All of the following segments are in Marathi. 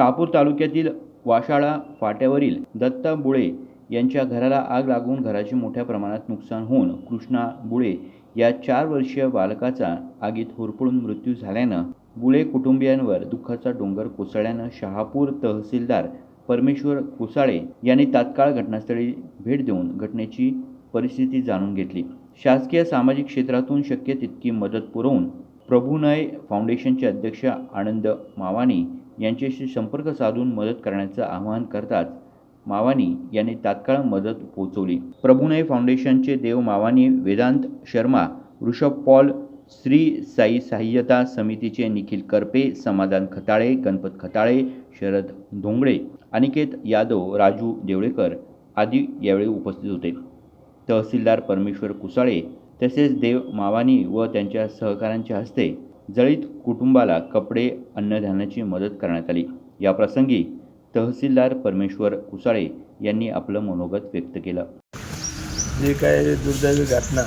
शहापूर तालुक्यातील वाशाळा फाट्यावरील दत्ता बुळे यांच्या घराला आग लागून घराचे मोठ्या प्रमाणात नुकसान होऊन कृष्णा बुळे या चार वर्षीय बालकाचा आगीत होरपळून मृत्यू झाल्यानं बुळे कुटुंबियांवर दुःखाचा डोंगर कोसळल्यानं शहापूर तहसीलदार परमेश्वर कुसाळे यांनी तात्काळ घटनास्थळी भेट देऊन घटनेची परिस्थिती जाणून घेतली. शासकीय सामाजिक क्षेत्रातून शक्य तितकी मदत पुरवून प्रभुनय फाउंडेशनचे अध्यक्ष आनंद मावानी यांच्याशी संपर्क साधून मदत करण्याचं आवाहन करताच मावानी यांनी तात्काळ मदत पोहोचवली प्रभुनय फाउंडेशनचे देव मावानी वेदांत शर्मा ऋषभ पॉल श्री साई सहाय्यता समितीचे निखिल करपे समाधान खताळे गणपत खताळे शरद धोंगडे अनिकेत यादव राजू देवळेकर आदी यावेळी उपस्थित होते. तहसीलदार परमेश्वर कुसाळे तसेच देव मावानी व त्यांच्या सहकाऱ्यांच्या हस्ते जळीत कुटुंबाला कपडे अन्नधान्याची मदत करण्यात आली. या प्रसंगी तहसीलदार परमेश्वर कुसाळे यांनी आपलं मनोगत व्यक्त केलं. जी काय दुर्दैवी घटना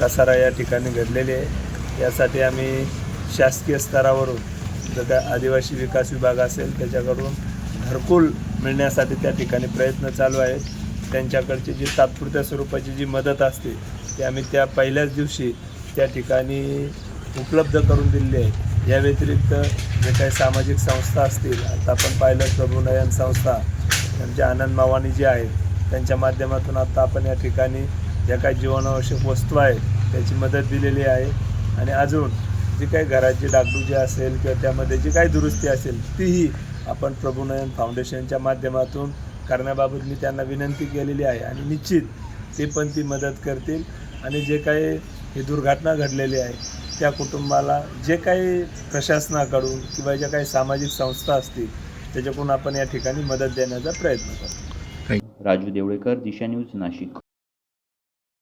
कसारा या ठिकाणी घडलेली आहे यासाठी आम्ही शासकीय स्तरावरून जर काय आदिवासी विकास विभाग असेल त्याच्याकडून घरकुल मिळण्यासाठी त्या ठिकाणी प्रयत्न चालू आहेत. त्यांच्याकडची जी तात्पुरत्या स्वरूपाची जी मदत असते ती आम्ही त्या पहिल्याच दिवशी त्या ठिकाणी उपलब्ध करून दिलेली आहे या व्यतिरिक्त जे काही सामाजिक संस्था असतील आता आपण पाहिलं प्रभुनयन संस्था त्यांचे आनंद मावानी जे आहेत त्यांच्या माध्यमातून आता आपण या ठिकाणी ज्या काही जीवनावश्यक वस्तू आहेत त्याची मदत दिलेली आहे. आणि अजून जी काही घराची डागडुजी असेल किंवा त्यामध्ये जी काही दुरुस्ती असेल तीही आपण प्रभुनयन फाउंडेशनच्या माध्यमातून करण्याबाबत मी त्यांना विनंती केलेली आहे. आणि निश्चित ते पण ती मदत करतील. आणि जे काही ही दुर्घटना घडलेली आहे त्या कुटुंबाला जे काही प्रशासनाकडून किंवा ज्या काही सामाजिक संस्था असतील त्याच्याकडून आपण या ठिकाणी मदत देण्याचा प्रयत्न करतो. राजू देवळेकर दिशा न्यूज नाशिक.